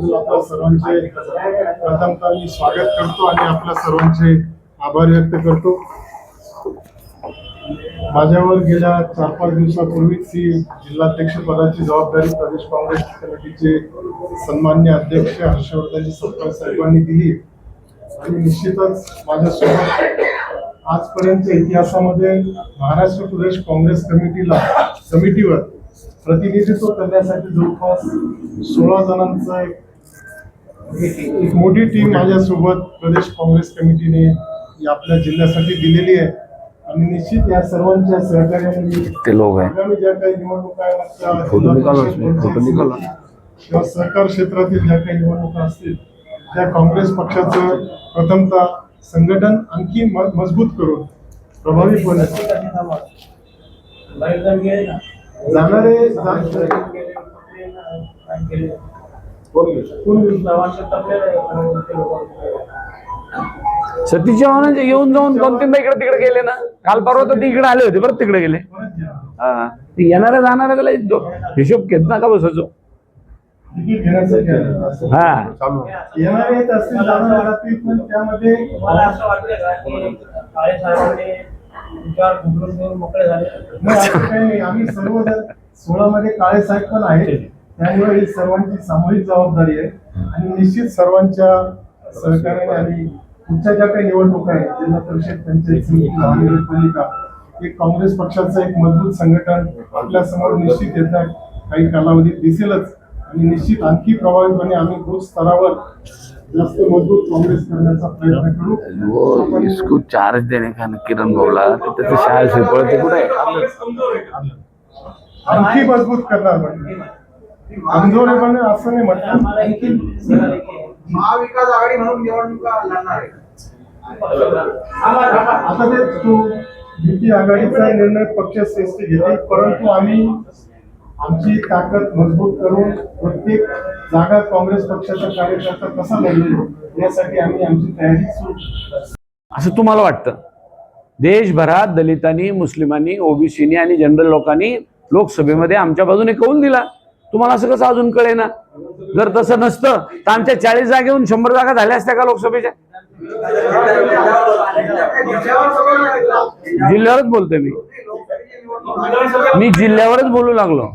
दिल्याबद्दल आपल्या सर्वांचे प्रथमतः मी स्वागत करतो आणि आपल्या सर्वांचे आभार व्यक्त करतो. माझ्यावर गेल्या चार पाच दिवसापूर्वीच ही जिल्हाध्यक्ष पदाची जबाबदारी प्रदेश काँग्रेस कमिटीचे सन्मान्य अध्यक्ष हर्षवर्धनजी सत्तार साहेबांनी दिली. आणि निश्चितच माझ्यासोबत आजपर्यंतच्या इतिहासामध्ये महाराष्ट्र प्रदेश काँग्रेस कमिटीला कमिटीवर प्रतिनिधित्व करण्यासाठी जवळपास सोळा जणांचं एक एक मोठी टीम माझ्यासोबत प्रदेश काँग्रेस कमिटीने ही आपल्या जिल्ह्यासाठी दिलेली आहे. आणि निश्चित या सर्वांच्या सहकार्याने ते लोक आहे. आगामी ज्या काही निवडणुका आहेत, किंवा सहकार क्षेत्रातील ज्या काही निवडणुका असतील त्या काँग्रेस पक्षाचं प्रथमतः संघटन आणखी म- मजबूत करून प्रभावीपणे. जाणारे जा- सतीश चव्हाण येऊन जाऊन दोन तीनदा इकडे तिकडे गेले ना काल परवा तर ते इकडे आले होते परत तिकडे गेले हा. ते येणाऱ्या जाणाऱ्या त्याला जो हिशोब घेत बसायचो घेण्यासाठी आहे. असं. हा येणारे येत असतील जाणारे राहतील पण त्यामध्ये मला असं वाटलं घुमरून घेऊन मोकळे झाले. आम्ही सर्वजण सोळा मध्ये काळे साहेब पण आहेत. त्यामुळे ही सर्वांची सामूहिक जबाबदारी आहे. आणि निश्चित सर्वांच्या सहकार्याने आणि पुढच्या ज्या काही निवडणुका आहेत जिल्हा परिषद पंचायत समिती महानगरपालिका एक काँग्रेस पक्षाचं एक मजबूत संघटन आपल्यासमोर निश्चित येत्या काही कालावधीत दिसेलच. आणि निश्चित आणखी प्रभावीपणे आम्ही बूथ स्तरावर जास्त मजबूत काँग्रेस करण्याचा प्रयत्न करू. वो इसको चार्ज देने का ना किरण भाऊला तर त्याचं शाळा शिकवलं ते कुठे? आहे आणखी मजबूत करणार म्हणजे कमजोरीपणे असं नाही म्हटलं. महाविकास आघाडी म्हणून निवडणुका लढणार आहे. आता ते तू युती आघाडीचा निर्णय पक्ष श्रेष्ठ घेते परंतु आम्ही आमची ताकद मजबूत करून प्रत्येक जागा काँग्रेस पक्षाचा कार्यकर्ता कसा लढेल यासाठी आम्ही आमची तयारी सुरू असं तुम्हाला वाटतं? देशभरात दलितांनी मुस्लिमांनी ओबीसीनी आणि जनरल लोकांनी लोकसभेमध्ये आमच्या बाजूने कौल दिला. तुम्हाला असं कसं अजून कळेना? जर तसं नसतं तर आमच्या चाळीस जागेहून शंभर जागा झाल्या असत्या का लोकसभेच्या? जिल्ह्यावरच बोलतोय मी. मी जिल्ह्यावरच बोलू लागलो.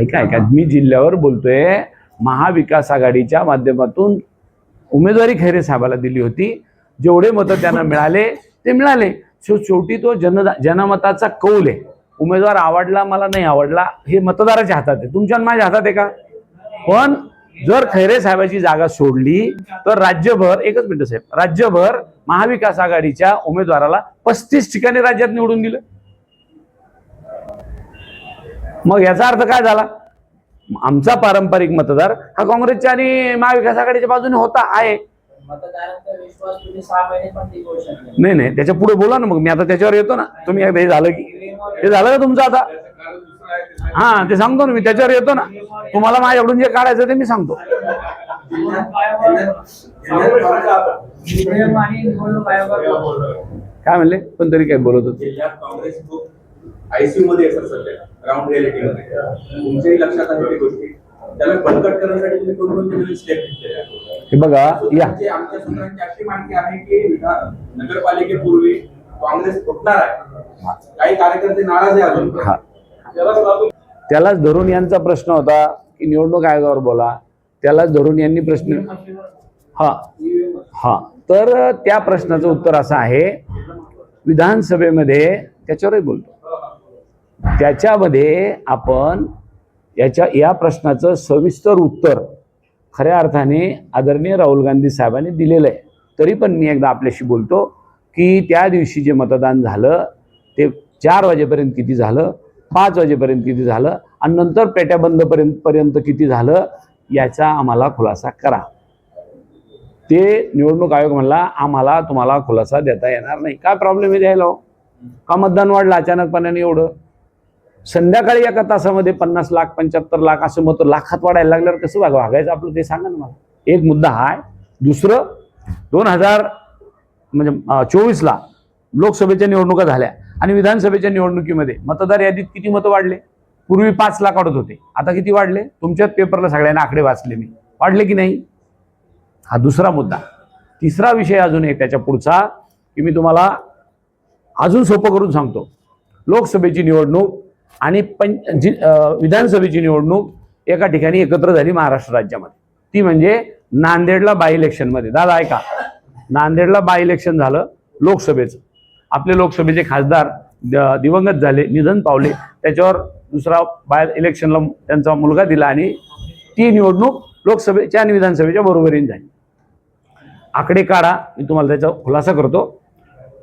ऐका ऐका. मी जिल्ह्यावर बोलतोय. महाविकास आघाडीच्या माध्यमातून उमेदवारी खैरे साहेबाला दिली होती. जेवढे मतं त्यांना मिळाले ते मिळाले. सो शेवटी तो जन जनमताचा कौल आहे. उमेदवार आवडला मला नाही आवडला हे मतदाराच्या हातात आहे. तुमच्या माझ्या हातात आहे का? पण जर खैरे साहेबाची जागा सोडली तर राज्यभर एकच मिनिट साहेब राज्यभर महाविकास आघाडीच्या उमेदवाराला पस्तीस ठिकाणी राज्यात निवडून दिलं. मग याचा अर्थ काय झाला? आमचा पारंपरिक मतदार हा काँग्रेसच्या आणि महाविकास आघाडीच्या बाजूने होता आहे. मतदारांचा विश्वास तुम्ही सहा महिने पण टिकवू शकले नाही. नाही त्याच्या पुढे बोला ना मग. मी आता त्याच्यावर येतो ना. तुम्ही हे झालं की हे झालं का तुमचं आता? हा ते सांगतो ना मी त्याच्यावर येतो ना. तुम्हाला माझ्याकडून जे काढायचं ते मी सांगतो. काय म्हणले? पण तरी काय बोलत होते. आयसीयू मध्ये सर सध्या ग्राउंड रियालिटी मध्ये. तुमच्याही लक्षात आहे गोष्टी. त्याला बळकट करण्यासाठी तुम्ही कोणकोणते स्टेप घेतलेले आहेत? हे बघा या. आमच्या सूत्रांची अशी माहिती आहे की नगरपालिकेपूर्वी काँग्रेस फुटणार आहे. काही कार्यकर्ते नाराज आहे अजून. त्यालाच धरून यांचा प्रश्न होता की निवडणूक आयोगावर बोला. त्यालाच धरून यांनी प्रश्न हा. हा. तर त्या प्रश्नाचं उत्तर असं आहे. विधानसभेमध्ये त्याच्यावरही बोलतो. त्याच्यामध्ये आपण याच्या या प्रश्नाचं सविस्तर उत्तर खऱ्या अर्थाने आदरणीय राहुल गांधी साहेबांनी दिलेलं आहे. तरी पण मी एकदा आपल्याशी बोलतो की त्या दिवशी जे मतदान झालं ते चार वाजेपर्यंत किती झालं पाच वाजेपर्यंत किती झालं आणि नंतर पेट्या बंदपर्यंत पर्यंत किती झालं याचा आम्हाला खुलासा करा. ते निवडणूक आयोग म्हणला आम्हाला तुम्हाला खुलासा देता येणार नाही. काय प्रॉब्लेम आहे द्यायला हो? का मतदान वाढलं? अचानकपणाने एवढं? संध्याकाळी एका तासामध्ये पन्नास लाख पंच्याहत्तर लाख असं मत लाखात वाढायला लागल्यावर कसं वाग वागायचं आपलं ते सांगा ना मला. एक मुद्दा हा आहे. दुसरं दोन हजार म्हणजे चोवीसला लोकसभेच्या निवडणुका झाल्या आणि विधानसभेच्या निवडणुकीमध्ये मतदार यादीत किती मतं वाढले? पूर्वी पाच लाख वाढत होते. आता किती वाढले? तुमच्याच पेपरला सगळ्यांना आकडे वाचले मी. वाढले की नाही? हा दुसरा मुद्दा. तिसरा विषय अजून एक त्याच्या पुढचा की मी तुम्हाला अजून सोपं करून सांगतो. लोकसभेची निवडणूक आणि पं जी विधानसभेची निवडणूक एका ठिकाणी एकत्र झाली महाराष्ट्र राज्यामध्ये. ती म्हणजे नांदेडला बाय इलेक्शनमध्ये दादा ऐका. नांदेडला बाय इलेक्शन झालं लोकसभेचं. आपले लोकसभेचे खासदार दिवंगत झाले निधन पावले. त्याच्यावर दुसरा बाय इलेक्शनला त्यांचा मुलगा दिला आणि ती निवडणूक लोकसभेच्या आणि विधानसभेच्या बरोबरीने झाली. आकडे काढा मी तुम्हाला त्याचा खुलासा करतो.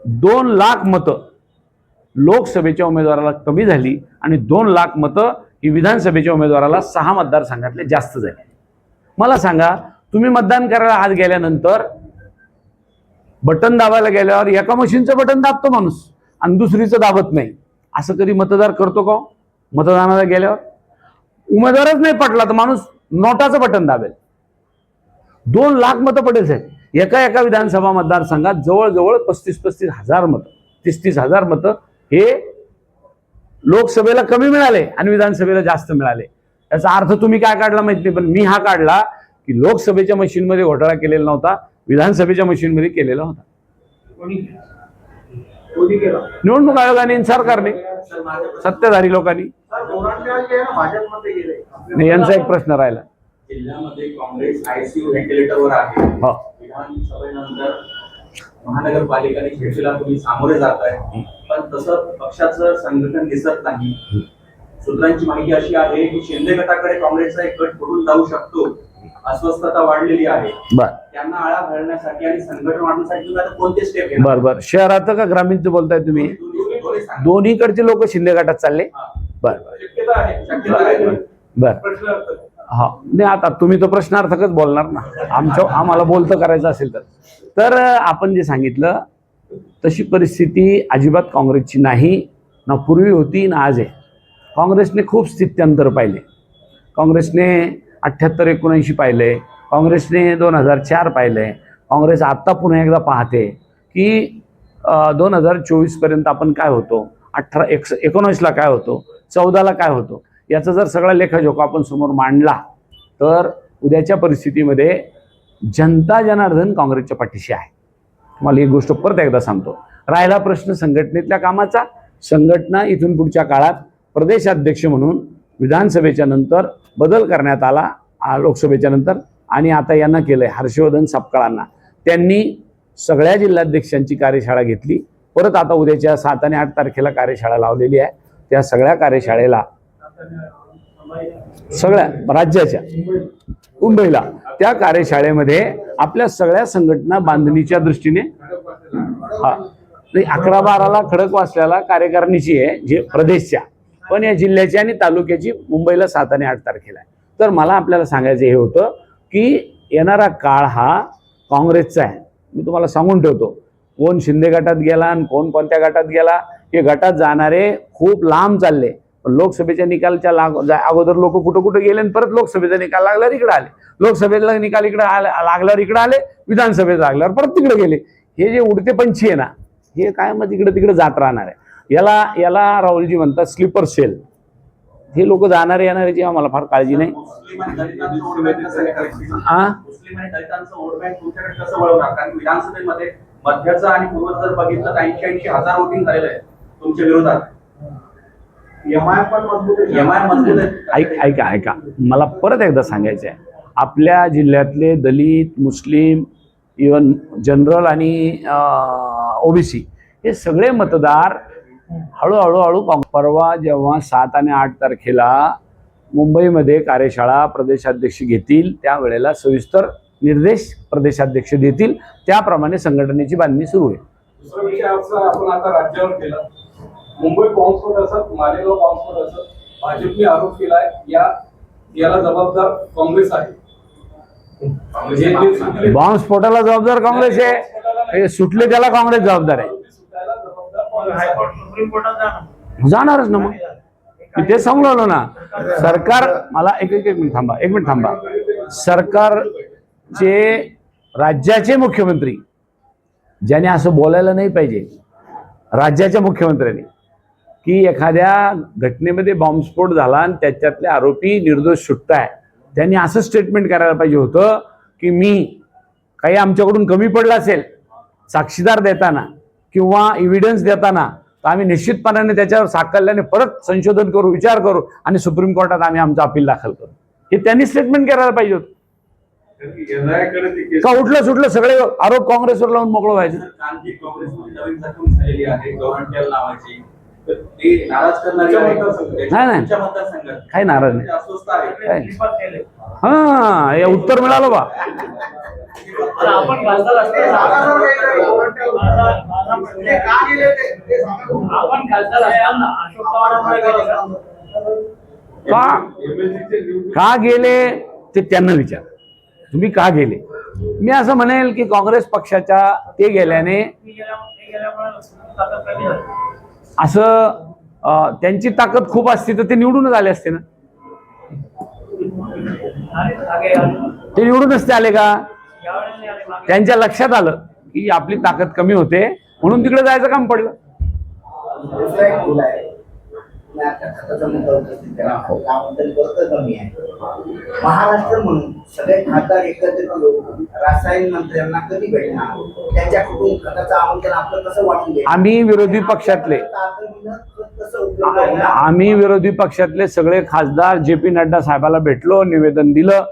दोन लाख मतं लोकसभेच्या उमेदवाराला कमी झाली आणि दोन लाख मतं ही विधानसभेच्या उमेदवाराला सहा मतदारसंघातले जास्त झाले. मला सांगा तुम्ही मतदान करायला आत गेल्यानंतर बटन दाबायला गेल्यावर एका मशीनचं बटन दाबतो माणूस आणि दुसरीचं दाबत नाही. असं कधी मतदार करतो का हो? मतदानाला गेल्यावर? उमेदवारच नाही पटला तर माणूस नोटाचं बटन दाबेल. दोन लाख मतं पडेल साहेब. एका एका विधानसभा मतदारसंघात जवळजवळ पस्तीस पस्तीस हजार मतं तीस तीस हजार मतं हे लोकसभेला कमी मिळाले आणि विधानसभेला जास्त मिळाले. याचा अर्थ तुम्ही काय काढला माहीत नाही पण मी हा काढला की लोकसभेच्या मशीनमध्ये घोटाळा केलेला नव्हता विधानसभेच्या मशीनमध्ये केलेला होता. निवडणूक आयोगाने सरकारने सत्ताधारी लोकांनी. नाही, यांचा एक प्रश्न राहिला. जिल्ह्यामध्ये काँग्रेस आयसीयू व्हेंटिलेटरवर आहे. हो. विधानसभेनंतर महानगरपालिका आणि शेतीला तुम्ही सामोरे जात आहे. पण तसं पक्षाचं संघटन दिसत नाही. सूत्रांची माहिती अशी आहे की शिंदे गटाकडे काँग्रेसचा एक गट फुटून जाऊ शकतो. अस्वस्थता वाढलेली आहे. बर. त्यांना आळा घालण्यासाठी आणि संघटन आता कोणते स्टेप बर बर. शहराचं का ग्रामीणचं बोलताय तुम्ही. दोन्हीकडचे लोक शिंदे गटात चालले. बर. शक्यता आहे. शक्यता आहे. बर हा. नाही आता तुम्ही तो प्रश्नार्थकच बोलणार ना. आमच्या आम्हाला बोलतं करायचं असेल तर. तर आपण जे सांगितलं तशी परिस्थिती अजिबात काँग्रेसची नाही. ना पूर्वी होती ना आज आहे. काँग्रेसने खूप स्थित्यंतर पाहिले. काँग्रेसने अठ्ठ्याहत्तर एकोणऐंशी पाहिले. काँग्रेसने दोन हजार चार पाहिले. काँग्रेस आत्ता पुन्हा एकदा पाहते की दोन हजार चोवीसपर्यंत आपण काय होतो? अठरा एक एकोणवीसला काय होतो? चौदाला काय होतो? याचा जर सगळा लेखाजोखा आपण समोर मांडला तर उद्याच्या परिस्थितीमध्ये जनता जनार्दन काँग्रेसच्या पाठीशी आहे. तुम्हाला एक गोष्ट परत एकदा सांगतो. राहिला प्रश्न संघटनेतल्या कामाचा. संघटना इथून पुढच्या काळात प्रदेशाध्यक्ष म्हणून विधानसभेच्या नंतर बदल करण्यात आला लोकसभेच्या नंतर. आणि आता यांना केलंय हर्षवर्धन सापकाळांना. त्यांनी सगळ्या जिल्हाध्यक्षांची कार्यशाळा घेतली. परत आता उद्याच्या सात आणि आठ तारखेला कार्यशाळा लावलेली आहे. त्या सगळ्या कार्यशाळेला सगळ्या राज्याच्या मुंबईला त्या कार्यशाळेमध्ये आपल्या सगळ्या संघटना बांधणीच्या दृष्टीने हा नाही अकरा बाराला खडक वाचल्याला कार्यकारिणीची आहे जे प्रदेशच्या पण या जिल्ह्याची आणि तालुक्याची मुंबईला सात आणि आठ तारखेला आहे. तर मला आपल्याला सांगायचं हे होतं की येणारा काळ हा काँग्रेसचा आहे. मी तुम्हाला सांगून ठेवतो कोण शिंदे गटात गेला आणि कोण कोणत्या गटात गेला हे गटात जाणारे खूप लांब चालले. पण लोकसभेच्या निकालच्या अगोदर लोक कुठं कुठं गेले आणि परत लोकसभेचा निकाल लागल्यावर इकडे आले. लोकसभेचा निकाल इकडे लागल्यावर इकडे आले विधानसभेचा लागल्यावर परत तिकडे गेले. हे जे उडते पंछी आहे ना हे काय मग इकडे तिकडे जात राहणार आहे. याला याला राहुलजी म्हणतात स्लीपर सेल. हे लोक जाणारे येणाऱ्याची आम्हाला फार काळजी नाही. आणि विधानसभेमध्ये मध्याचं आणि पूर्व जर बघितलं तर ऐंशी ऐंशी हजार वोटिंग झालेलं आहे तुमच्या विरोधात एमआय पण मजबूत आहे एम आय मजबूत आहे ऐक ऐका ऐका. मला परत एकदा सांगायचं आहे आपल्या जिल्ह्यातले दलित मुस्लिम इवन जनरल आणि ओबीसी हे सगळे मतदार हळूहळू हळू परवा जेव्हा सात आणि आठ तारखेला मुंबईमध्ये कार्यशाळा प्रदेशाध्यक्ष घेतील त्यावेळेला सविस्तर निर्देश प्रदेशाध्यक्ष देतील. त्याप्रमाणे संघटनेची बांधणी सुरू होईल मुंबई बॉम्बस्फोट असत मालेगाव बॉम्बस्फोट असत भाजपने आरोप केलाय या याला जबाबदार काँग्रेस आहे. हे जे सुटले- बॉम्बस्फोटाला जबाबदार काँग्रेस आहे. हे सुटले त्याला काँग्रेस जबाबदार आहे. जाणारच ना मग. मी ते राहिलो ना. सरकार मला एक एक एक मिनिट थांबा. एक मिनिट थांबा. सरकारचे राज्याचे मुख्यमंत्री ज्याने असं बोलायला नाही पाहिजे राज्याच्या मुख्यमंत्र्यांनी. की एखाद्या घटनेमध्ये बॉम्बस्फोट झाला आणि त्याच्यातले आरोपी निर्दोष सुटताय. त्यांनी असं स्टेटमेंट करायला पाहिजे होतं की मी काही आमच्याकडून कमी पडलं असेल साक्षीदार देताना किंवा इव्हिडन्स देताना तर आम्ही निश्चितपणाने त्याच्यावर साकल्याने परत संशोधन करू विचार करू आणि सुप्रीम कोर्टात आम्ही आमचं अपील दाखल करू. हे त्यांनी स्टेटमेंट करायला पाहिजे होतं. का उठलं सुटलं सगळे आरोप काँग्रेसवर लावून मोकळं व्हायचं? ते नाराज करणारी. नाही, नाही. काही नाराज नाही. हा हे उत्तर मिळालं बा. का गेले? ते त्यांना विचार. तुम्ही का गेले? मी असं म्हणेल की काँग्रेस पक्षाच्या ते गेल्याने असं त्यांची ताकद खूप असती तर ते निवडूनच आले असते ना. ते निवडूनच ते आले का? त्यांच्या लक्षात आलं की आपली ताकद कमी होते म्हणून तिकडे जायचं काम पडलं. महाराष्ट्र म्हणून सगळे खासदार एकत्रित येऊन रासायन मंत्र्यांना कधी भेटणार? त्यांच्याकडून खताचं आमंत्रण आपलं कसं वाटून? आम्ही विरोधी पक्षातले? आम्ही विरोधी पक्षातले सगळे खासदार जे पी नड्डा साहेबाला भेटलो निवेदन दिलं.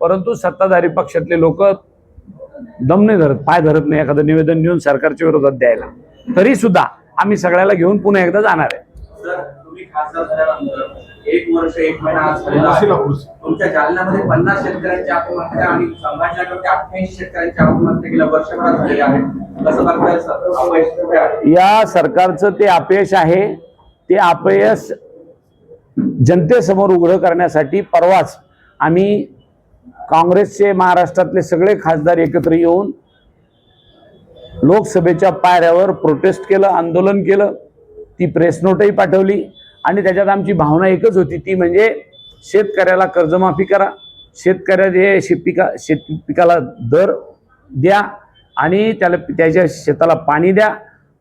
परंतु सत्ताधारी पक्षातले लोक दम नाही धरत पाय धरत नाही एखादं निवेदन देऊन सरकारच्या विरोधात द्यायला. तरी सुद्धा आम्ही सगळ्याला घेऊन पुन्हा एकदा जाणार आहे. खासदार झाल्यानंतर एक वर्ष एक महिना आज झालेला आहे. कुर्सीला कुर्सी. तुमच्या जालन्यामध्ये पन्नास शेतकऱ्यांची आत्महत्या आणि संभाजीनगरमध्ये अठ्ठ्याऐंशी शेतकऱ्यांची आत्महत्या गेल्या वर्षभरात झालेली आहे. कसं बघताय या सरकारचं ते अपयश आहे. ते अपयश जनतेसमोर उघडं करण्यासाठी परवाच आम्ही काँग्रेसचे महाराष्ट्रातले सगळे खासदार एकत्र येऊन लोकसभेच्या पायऱ्यावर प्रोटेस्ट केलं आंदोलन केलं. ती प्रेस नोटही पाठवली. आणि त्याच्यात आमची भावना एकच होती ती म्हणजे शेतकऱ्याला कर्जमाफी करा. शेतकऱ्या शेतकऱ्याचे शेतपिका शेत पिकाला दर द्या आणि त्याला त्याच्या शेताला पाणी द्या.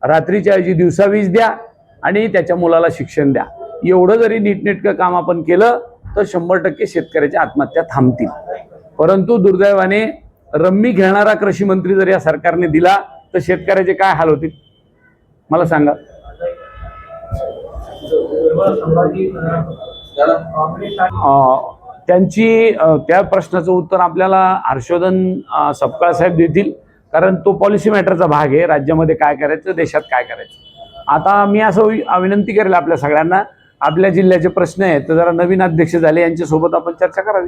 रात्रीच्या ऐवजी दिवसा वीज द्या आणि त्याच्या मुलाला शिक्षण द्या. एवढं जरी नीटनेटकं काम आपण केलं तर शंभर टक्के शेतकऱ्याच्या आत्महत्या थांबतील. परंतु दुर्दैवाने रम्मी खेळणारा कृषी मंत्री जर या सरकारने दिला तर शेतकऱ्याचे काय हाल होतील? मला सांगा तेव्हा संभाजी अं, दादा काँग्रेस आणि अं, त्यांची त्या प्रश्नाचं उत्तर आपल्याला हर्षवर्धन सपकाळ साहेब देतील. कारण तो पॉलिसी मॅटरचा भाग आहे. राज्यामध्ये काय करायचं देशात काय करायचं. आता मी असं विनंती करेल आपल्या सगळ्यांना. आपल्या जिल्ह्याचे प्रश्न आहेत. तर जरा नवीन अध्यक्ष झाले यांच्यासोबत आपण चर्चा करावी.